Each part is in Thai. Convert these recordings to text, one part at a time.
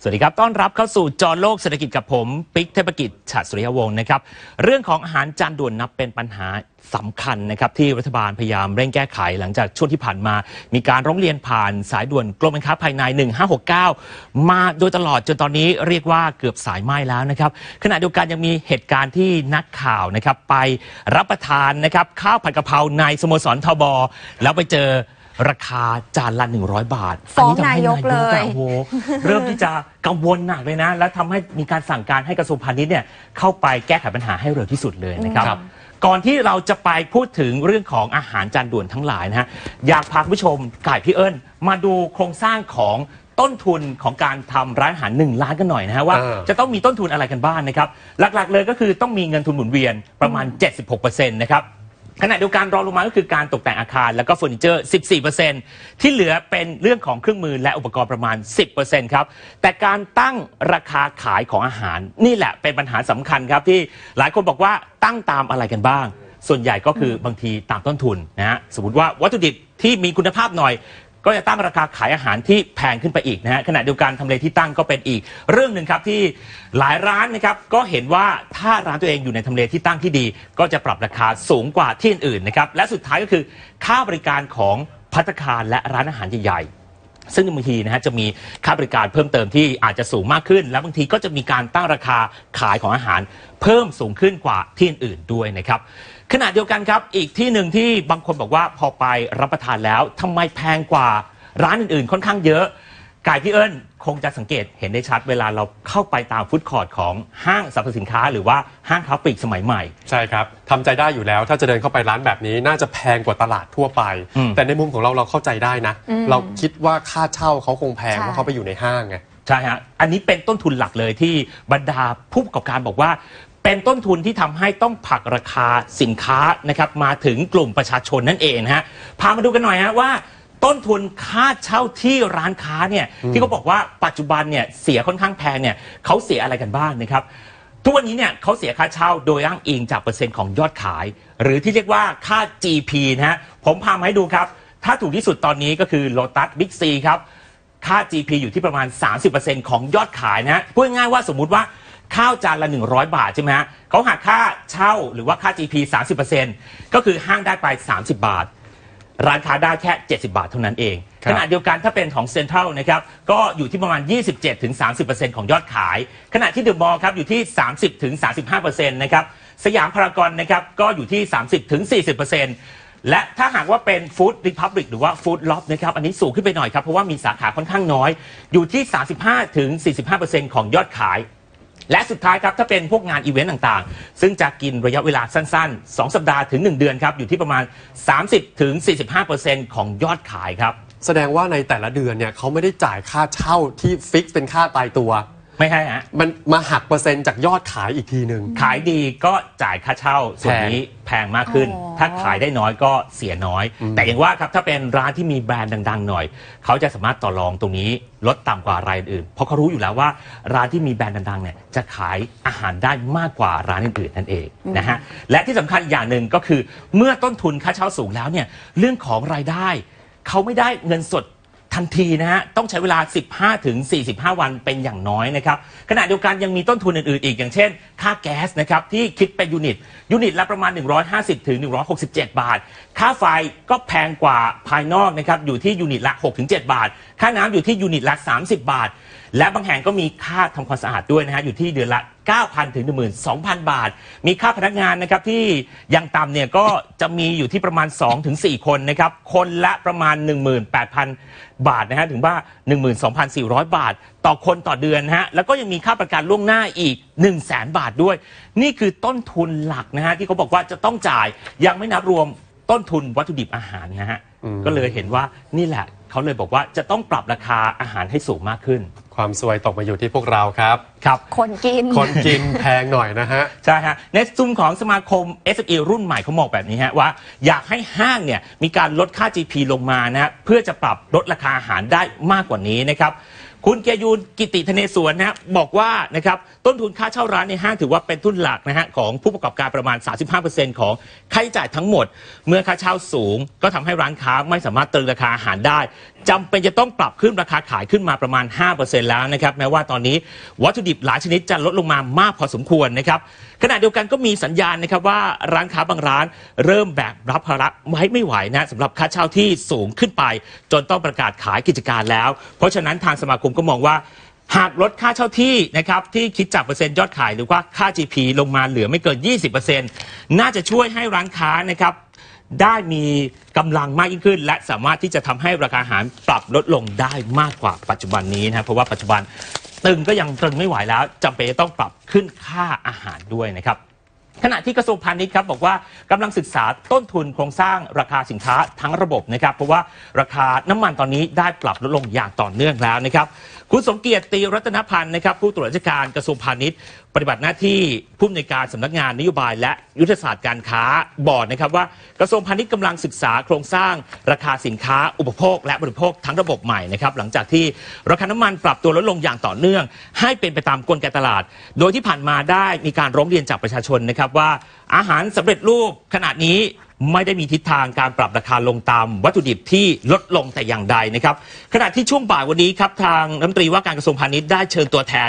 สวัสดีครับ ต้อนรับเข้าสู่จอโลกเศรษฐกิจกับผม ปิ๊กเทพกิจฉัตรสุริยวงศ์นะครับ เรื่องของอาหารจานด่วนนับเป็นปัญหาสำคัญนะครับ ที่รัฐบาลพยายามเร่งแก้ไขหลังจากช่วงที่ผ่านมา มีการร้องเรียนผ่านสายด่วนกรมการค้าภายใน 1569 มาโดยตลอดจนตอนนี้เรียกว่าเกือบสายไหม้แล้วนะครับ ขณะเดียวกันยังมีเหตุการณ์ที่นักข่าวนะครับไปรับประทานนะครับข้าวผัดกะเพราในสโมสรทบแล้วไปเจอ ราคาจานละ 100 บาทฟ้องทำให้นายกเลยอะโอ้โหเริ่มที่จะกังวลหนักเลยนะ แล้วทำให้มีการสั่งการให้กระทรวงพาณิชย์เนี่ยเข้าไปแก้ไขปัญหาให้เร็วที่สุดเลยนะครับครับ ก่อนที่เราจะไปพูดถึงเรื่องของอาหารจานด่วนทั้งหลายนะฮะอยากพาคุณผู้ชมก่ายพี่เอิญมาดูโครงสร้างของต้นทุนของการทำร้านอาหาร1ล้านกันหน่อยนะฮะว่าเออจะต้องมีต้นทุนอะไรกันบ้างนะครับ หลักๆเลยก็คือต้องมีเงินทุนหมุนเวียนประมาณ 76%นะครับ ขณะเดียวกันรองลงมาก็คือการตกแต่งอาคารแล้วก็เฟอร์นิเจอร์ 14%ที่เหลือเป็นเรื่องของเครื่องมือและอุปกรณ์ประมาณ 10%ครับ แต่การตั้งราคาขายของอาหาร นี่แหละเป็นปัญหาสำคัญครับที่หลายคนบอกว่าตั้งตามอะไรกันบ้าง ส่วนใหญ่ก็คือบางทีตามต้นทุนนะฮะ สมมติว่าวัตถุดิบที่มีคุณภาพหน่อย ก็จะตั้งราคาขายอาหารที่แพงขึ้นไปอีกนะฮะขณะเดียวกันทำเลที่ตั้งก็เป็นอีก เรื่องหนึ่งครับที่หลายร้านนะครับก็เห็นว่าถ้าร้านตัวเองอยู่ในทำเลที่ตั้งที่ดี ก็จะปรับราคาสูงกว่าที่อื่นๆนะครับและสุดท้ายก็คือค่าบริการของพัตตาคารและร้านอาหารใหญ่ๆ ซึ่งบางทีนะฮะจะมีค่าบริการเพิ่มเติมที่อาจจะสูงมากขึ้น แล้วบางทีก็จะมีการตั้งราคาขายของอาหาร เพิ่มสูงขึ้นกว่าที่อื่นๆด้วยนะครับ ขณะเดียวกันครับ อีกที่หนึ่งที่บางคนบอกว่าพอไปรับประทานแล้วทำไมแพงกว่าร้านอื่นๆ ค่อนข้างเยอะกายพี่เอิญคงจะสังเกตเห็นได้ชัดเวลาเราเข้าไปตามฟุตคอร์ทของห้างสรรพสินค้า หรือว่าห้างค้าปลีกสมัยใหม่ ใช่ครับทำใจได้อยู่แล้วถ้าจะเดินเข้าไปร้านแบบนี้น่าจะแพงกว่าตลาดทั่วไป อืม แต่ในมุมของเราเราเข้าใจได้นะเราคิดว่าค่าเช่าเขาคงแพงใช่ เพราะเขาไปอยู่ในห้างไง ใช่ฮะ อันนี้เป็นต้นทุนหลักเลยที่บรรดาผู้ประกอบการบอกว่า เป็นต้นทุนที่ทำให้ต้องผลักราคาสินค้านะครับมาถึงกลุ่มประชาชนนั่นเองนะฮะพามาดูกันหน่อยฮะว่าต้นทุนค่าเช่าที่ร้านค้าเนี่ยที่เขาบอกว่าปัจจุบันเนี่ยเสียค่อนข้างแพงเนี่ยเขาเสียอะไรกันบ้างนะครับ ทุกวันนี้เนี่ยเขาเสียค่าเช่าโดยอ้างอิงจากเปอร์เซ็นต์ของยอดขาย หรือที่เรียกว่าค่า GP นะฮะผมพามาให้ดูครับ ถ้าถูกที่สุดตอนนี้ก็คือ Lotus Big C ครับ ค่า GP อยู่ที่ประมาณ 30%ของยอดขายนะฮะพูดง่ายๆว่าสมมุติว่า ข้าวจานละ 100 บาทใช่ไหมฮะเขาหักค่าเช่าหรือว่าค่า GP 30%ก็คือห้างได้ไป 30 บาท ร้านค้าได้แค่ 70 บาทเท่านั้นเอง ครับ ขณะเดียวกันถ้าเป็นของเซ็นทรัลนะครับก็อยู่ที่ประมาณ 27-30%ของยอดขาย ขณะที่เดอะมอลล์ครับอยู่ที่ 30-35%นะครับสยามพารากอนนะครับก็อยู่ที่ 30-40%และถ้าหากว่าเป็นฟู้ดริพับลิกหรือว่าฟู้ดล็อบนะครับอันนี้สูงขึ้นไปหน่อยครับเพราะว่ามีสาขาค่อนข้างน้อย อยู่ที่ 35-45%ของยอดขาย และสุดท้ายครับถ้าเป็นพวกงานอีเวนต์ต่างๆ ซึ่งจะกินระยะเวลาสั้น ๆ 2 สัปดาห์ถึง 1 เดือนครับ อยู่ที่ประมาณ 30-45%ของยอดขายครับ แสดงว่าในแต่ละเดือนเนี่ยเขาไม่ได้จ่ายค่าเช่าที่ฟิกเป็นค่าตายตัว ไม่ใช่ฮะมันมาหักเปอร์เซ็นต์จากยอดขายอีกทีหนึ่ง ขายดีก็จ่ายค่าเช่าส่วนนี้แพงมากขึ้น อ๋อ ถ้าขายได้น้อยก็เสียน้อยอืมแต่อย่างว่าครับถ้าเป็นร้านที่มีแบรนด์ดัง ๆ หน่อย เขาจะสามารถต่อรองตรงนี้ลดต่ำกว่ารายอื่น เพราะเขารู้อยู่แล้วว่าร้านที่มีแบรนด์ดังๆเนี่ยจะขายอาหารได้มากกว่าร้านอื่นๆนั่นเองนะฮะและที่สำคัญอีกอย่างหนึ่งก็คือ เมื่อต้นทุนค่าเช่าสูงแล้วเนี่ยเรื่องของรายได้ เขาไม่ได้เงินสด ทันทีนะฮะต้องใช้เวลา 15ถึง45 วันเป็นอย่างน้อยนะครับขณะเดียวกันยังมีต้นทุนอื่นๆอีกอย่างเช่น ค่าแก๊สนะครับที่คิดเป็นยูนิต ยูนิตละประมาณ 150ถึง167 บาท ค่าไฟก็แพงกว่าภายนอกนะครับอยู่ที่ยูนิตละ6ถึง7บาท ค่าน้ำอยู่ที่ยูนิตละ 30 บาท และบางแห่งก็มีค่าทำความสะอาดด้วยนะฮะอยู่ที่เดือนละ 9,000 ถึง 12,000 บาท มีค่าพนักงานนะครับที่ยังต่ำเนี่ยก็จะมีอยู่ที่ประมาณ2ถึง4คนนะครับ คนละประมาณ 18,000 บาทนะฮะถึงว่า 12,400 บาท ต่อคนต่อเดือนนะฮะแล้วก็ยังมีค่าประกันล่วงหน้าอีก 1 0 0 0 0แบาทด้วย นี่คือต้นทุนหลักนะฮะที่เขาบอกว่าจะต้องจ่ายยังไม่นับรวมต้นทุนวัตถุดิบอาหารนะฮะอืมก็เลยเห็นว่านี่แหละ เขาเลยบอกว่าจะต้องปรับราคาอาหารให้สูงมากขึ้น ความซวยตกมาอยู่ที่พวกเราครับ ครับ คนกิน คนกินแพงหน่อยนะฮะ ใช่ฮะ ในซุมของสมาคม SME รุ่นใหม่เขาบอกแบบนี้ฮะ ว่า อยากให้ห้างเนี่ยมีการลดค่า GP ลงมานะฮะเพื่อจะปรับลดราคาอาหารได้มากกว่านี้นะครับ คุณเกียรยูนกิติธเนศวรนะฮะบอกว่านะครับต้นทุนค่าเช่าร้านในห้างถือว่าเป็นทุนหลักนะฮะของผู้ประกอบการประมาณ 35%ของค่าใช้จ่ายทั้งหมด เมื่อค่าเช่าสูง ก็ทำให้ร้านค้าไม่สามารถตรึงราคาอาหารได้จำเป็นจะต้องปรับขึ้นราคาขายขึ้นมาประมาณ 5%แล้วนะครับแม้ว่าตอนนี้วัตถุดิบหลายชนิดจะลดลงมามากพอสมควรนะครับขณะเดียวกันก็มีสัญญาณนะครับว่าร้านค้าบางร้านเริ่มแบกรับภาระไว้ไม่ไหวนะสำหรับค่าเช่าที่สูงขึ้นไป จนต้องประกาศขายกิจการแล้ว เพราะฉะนั้นทางสมาคมก็มองว่าหากลดค่าเช่าที่นะครับที่คิดจากเปอร์เซ็นต์ยอดขายหรือว่าค่า GP ลงมาเหลือไม่เกิน 20%น่าจะช่วยให้ร้านค้านะครับ ได้มีกำลังมากยิ่งขึ้น และสามารถที่จะทำให้ราคาอาหารปรับลดลงได้มากกว่าปัจจุบันนี้นะครับเพราะว่าปัจจุบันตึงก็ยังตึงไม่ไหวแล้วจำเป็นจะต้องปรับขึ้นค่าอาหารด้วยนะครับ ขณะที่กระทรวงพาณิชย์ครับบอกว่ากำลังศึกษาต้นทุนโครงสร้างราคาสินค้าทั้งระบบนะครับ เพราะว่าราคาน้ำมันตอนนี้ได้ปรับลดลงอย่างต่อเนื่องแล้วนะครับ คุณสมเกียรติตีรัตนพันธ์นะครับผู้ตรวจราชการกระทรวงพาณิชย์ปฏิบัติหน้าที่ผู้อำนวยการสำนักงานนโยบายและยุทธศาสตร์การค้าบอร์ดนะครับว่ากระทรวงพาณิชย์กำลังศึกษาโครงสร้างราคาสินค้าอุปโภค และบริโภคทั้งระบบใหม่นะครับหลังจากที่ราคาน้ำมันปรับตัวลดลงอย่างต่อเนื่อง ให้เป็นไปตามกลไกตลาด โดยที่ผ่านมาได้มีการร้องเรียนจากประชาชนนะครับว่าอาหารสำเร็จรูปขนาดนี้ ไม่ได้มีทิศทางการปรับราคาลงตามวัตถุดิบที่ลดลงแต่อย่างใดนะครับขณะที่ช่วงบ่ายวันนี้ครับทางรัฐมนตรีว่าการกระทรวงพาณิชย์ได้เชิญตัวแทน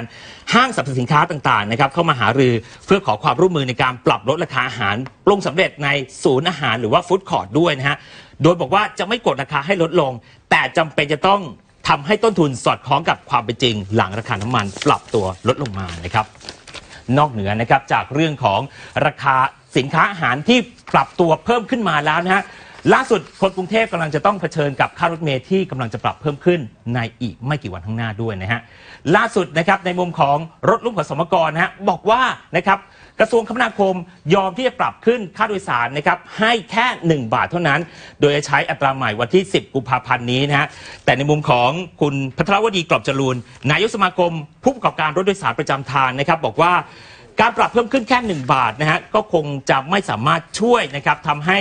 ห้างสรรพสินค้าต่างๆนะครับเข้ามาหารือเพื่อขอความร่วมมือในการปรับลดราคาอาหารปรุงสำเร็จในศูนย์อาหารหรือว่าฟู้ดคอร์ทด้วยนะฮะโดยบอกว่าจะไม่กดราคาให้ลดลง แต่จำเป็นจะต้องทำให้ต้นทุนสอดคล้องกับความเป็นจริง หลังราคาน้ำมันปรับตัวลดลงมานะครับ นอกเหนือนะครับจากเรื่องของราคาสินค้าอาหารที่ปรับตัวเพิ่มขึ้นมาแล้วนะฮะล่าสุดคนกรุงเทพกำลังจะต้องเผชิญกับค่ารถเมล์ที่กำลังจะปรับเพิ่มขึ้นในอีกไม่กี่วันข้างหน้าด้วยนะฮะล่าสุดนะครับในมุมของรถลุ่มขสมกรนะฮะบอกว่านะครับ กระทรวงคมนาคมยอมที่จะปรับขึ้นค่าโดยสารนะครับให้แค่ 1 บาทเท่านั้น โดยจะใช้อัตราใหม่วันที่ 10 กุมภาพันธ์นี้นะฮะแต่ในมุมของคุณพัทรวดีกรอบจรูนนายกสมาคม ผู้ประกอบการรถโดยสารประจำทางนะครับบอกว่าการปรับเพิ่มขึ้นแค่ 1 บาทนะฮะก็คงจะไม่สามารถช่วยนะครับทำให้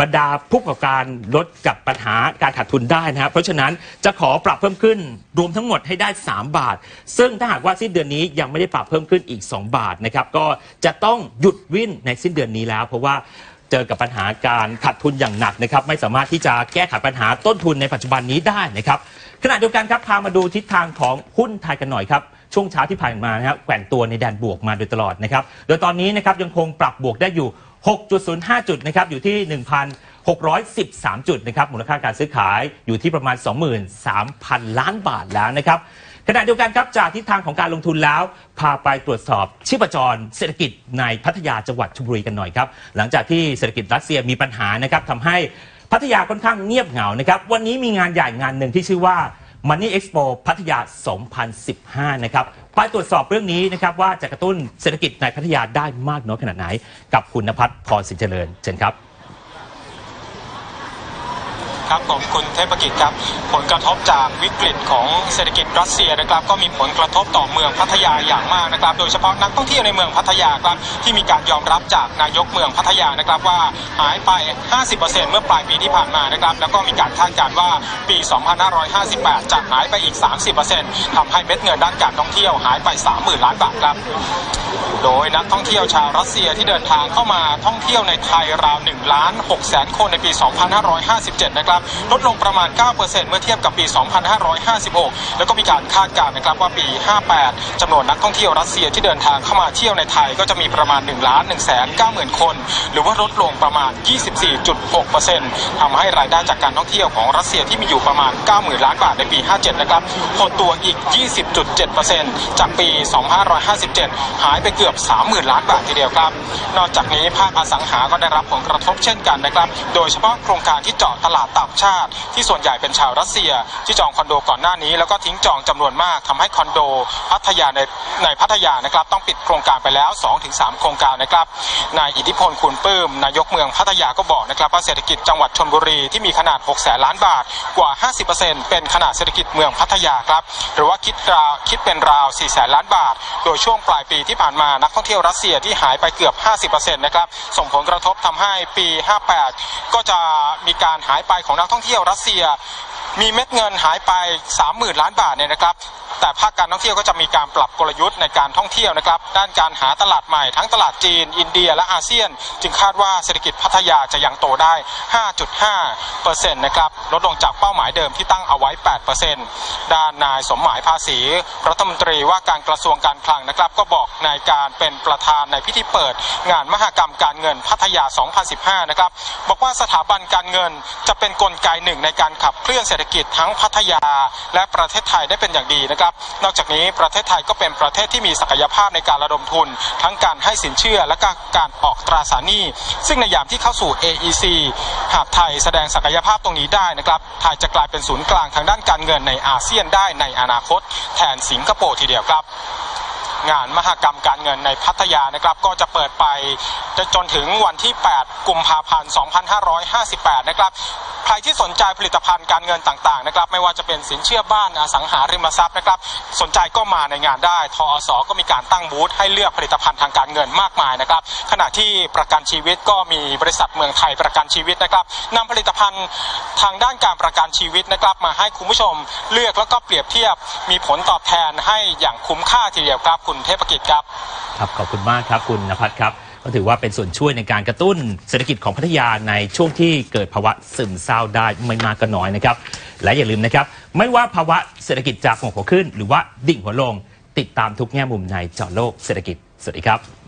บรรดาผู้ประกอบการลดกับปัญหาการขาดทุนได้นะฮะเพราะฉะนั้นจะขอปรับเพิ่มขึ้นรวมทั้งหมดให้ได้ 3 บาท ซึ่งถ้าหากว่าสิ้นเดือนนี้ยังไม่ได้ปรับเพิ่มขึ้นอีก 2 บาทนะครับก็จะต้องหยุดวิ่นในสิ้นเดือนนี้แล้ว เพราะว่าเจอกับปัญหาการขาดทุนอย่างหนักนะครับไม่สามารถที่จะแก้ไขปัญหาต้นทุนในปัจจุบันนี้ได้นะครับขณะเดียวกันครับพามาดูทิศทางของหุ้นไทยกันหน่อยครับช่วงเช้าที่ผ่านมานะครับแกว่งตัวในแดนบวกมาโดยตลอดนะครับ โดยตอนนี้นะครับยังคงปรับบวกได้อยู่ 6.05 จุดนะครับอยู่ที่ 1,613 จุดนะครับมูลค่าการซื้อขายอยู่ที่ประมาณ 23,000 ล้านบาทแล้วนะครับขณะเดียวกันครับจากทิศทางของการลงทุนแล้ว พาไปตรวจสอบชีพจรเศรษฐกิจในพัทยาจังหวัดชลบุรีกันหน่อยครับ หลังจากที่เศรษฐกิจรัสเซียมีปัญหานะครับทำให้พัทยาค่อนข้างเงียบเหงานะครับ วันนี้มีงานใหญ่งานหนึ่งที่ชื่อว่า Money Expo พัทยา 2015 นะครับ ไปตรวจสอบเรื่องนี้นะครับว่าจะกระตุ้นเศรษฐกิจในพัทยาได้มากน้อยขนาดไหน กับคุณนภัทรพรสินเจริญเชิญครับ ครับผมคุณเทพกิจครับ ผลกระทบจากวิกฤตของเศรษฐกิจรัสเซียนะครับ ก็มีผลกระทบต่อเมืองพัทยาอย่างมากนะครับ โดยเฉพาะนักท่องเที่ยวในเมืองพัทยาครับที่มีการยอมรับจากนายกเมืองพัทยานะครับว่าหายไป 50%เมื่อปลายปีที่ผ่านมานะครับแล้วก็มีการคาดการณ์ว่าปี 2558 จะหายไปอีก 30%ทำให้เม็ดเงินด้านการท่องเที่ยวหายไป 30,000 ล้านบาทครับโดยนักท่องเที่ยวชาวรัสเซียที่เดินทางเข้ามาท่องเที่ยวในไทยราว1ล้าน6แสนคนในปี 2557 นะครับลดลงประมาณ 9%เมื่อเทียบกับปี 2556 แล้วก็มีการคาดการณ์นะครับว่าปี 58จำนวนนักท่องเที่ยวรัสเซียที่เดินทางเข้ามาเที่ยวในไทยก็จะมีประมาณ1ล้าน1แสน9หมื่นคน หรือว่าลดลงประมาณ 24.6%ทำให้รายได้จากการท่องเที่ยวของรัสเซียที่มีอยู่ประมาณ 90,000 ล้านบาทในปี 57 นะครับหดตัวอีก 20.7%จากปี 2557 หายไปเกือบ 30,000 ล้านบาททีเดียวครับ นอกจากนี้ภาคอสังหาก็ได้รับผลกระทบเช่นกันนะครับ โดยเฉพาะโครงการที่เจาะตลาดต่างชาติ ที่ส่วนใหญ่เป็นชาวรัสเซีย ที่จองคอนโดก่อนหน้านี้ แล้วก็ทิ้งจองจำนวนมากทำให้คอนโดพัทยาในในพัทยานะครับต้องปิดโครงการไปแล้ว 2-3 โครงการนะครับนายอิทธิพลคุณปลื้มนายกเมืองพัทยาก็บอกนะครับว่าเศรษฐกิจจังหวัดชลบุรีที่มีขนาด 6 แสนล้านบาทกว่า 50%เป็นขนาดเศรษฐกิจเมืองพัทยาครับหรือว่าคิดราวคิดเป็นราว 4 แสนล้านบาท โดยช่วงปลายปีที่ผ่านมานักท่องเที่ยวรัสเซียที่หายไปเกือบ 50%นะครับส่งผลกระทบทำให้ปี 58 ก็จะมีการหายไปของนักท่องเที่ยวรัสเซีย มีเม็ดเงินหายไป 30,000 ล้านบาทเนี่ยนะครับ แต่ภาคการท่องเที่ยวก็จะมีการปรับกลยุทธ์ในการท่องเที่ยวนะครับ ด้านการหาตลาดใหม่ทั้งตลาดจีน อินเดียและอาเซียน จึงคาดว่าเศรษฐกิจพัทยาจะยังโตได้ 5.5%นะครับ ลดลงจากเป้าหมายเดิมที่ตั้งเอาไว้8%ด้านนายสมหมายภาษี รัฐมนตรีว่าการกระทรวงการคลังนะครับ ก็บอกในการเป็นประธานในพิธีเปิด งานมหกรรมการเงินพัทยา 2015 นะครับ บอกว่าสถาบันการเงินจะเป็นนกลไกหนึ่งในการขับเคลื่อนเศรษฐกิจทั้งพัทยา และประเทศไทยได้เป็นอย่างดีนะครับ นอกจากนี้ประเทศไทยก็เป็นประเทศที่มีศักยภาพในการระดมทุน ทั้งการให้สินเชื่อและก็การออกตราสารหนี้ ซึ่งในยามที่เข้าสู่ AEC หากไทยแสดงศักยภาพตรงนี้ได้นะครับ ไทยจะกลายเป็นศูนย์กลางทางด้านการเงินในอาเซียนได้ในอนาคต แทนสิงคโปร์ทีเดียวครับ งานมหกรรมการเงินในพัทยานะครับก็จะเปิดไปจนถึงวันที่ 8 กุมภาพันธ์ 2558 นะครับใครที่สนใจผลิตภัณฑ์การเงินต่างๆนะครับไม่ว่าจะเป็นสินเชื่อบ้านอสังหาริมทรัพย์นะครับสนใจก็มาในงานได้ทอสก็มีการตั้งบูธให้เลือกผลิตภัณฑ์ทางการเงินมากมายนะครับขณะที่ประกันชีวิตก็มีบริษัทเมืองไทยประกันชีวิตนะครับนำผลิตภัณฑ์ทางด้านการประกันชีวิตนะครับมาให้คุณผู้ชมเลือกแล้วก็เปรียบเทียบมีผลตอบแทนให้อย่างคุ้มค่าทีเดียวครับคุณเทพกิจครับครับขอบคุณมากครับคุณนภัทรครับ ก็ถือว่าเป็นส่วนช่วยในการกระตุ้นเศรษฐกิจของพัทยาในช่วงที่เกิดภาวะซึมเศร้าได้ไม่มากก็น้อยนะครับ และอย่าลืมนะครับ ไม่ว่าภาวะเศรษฐกิจจะหัวขึ้น หรือว่าดิ่งหัวลง ติดตามทุกแง่มุมในเจาะโลกเศรษฐกิจสวัสดีครับ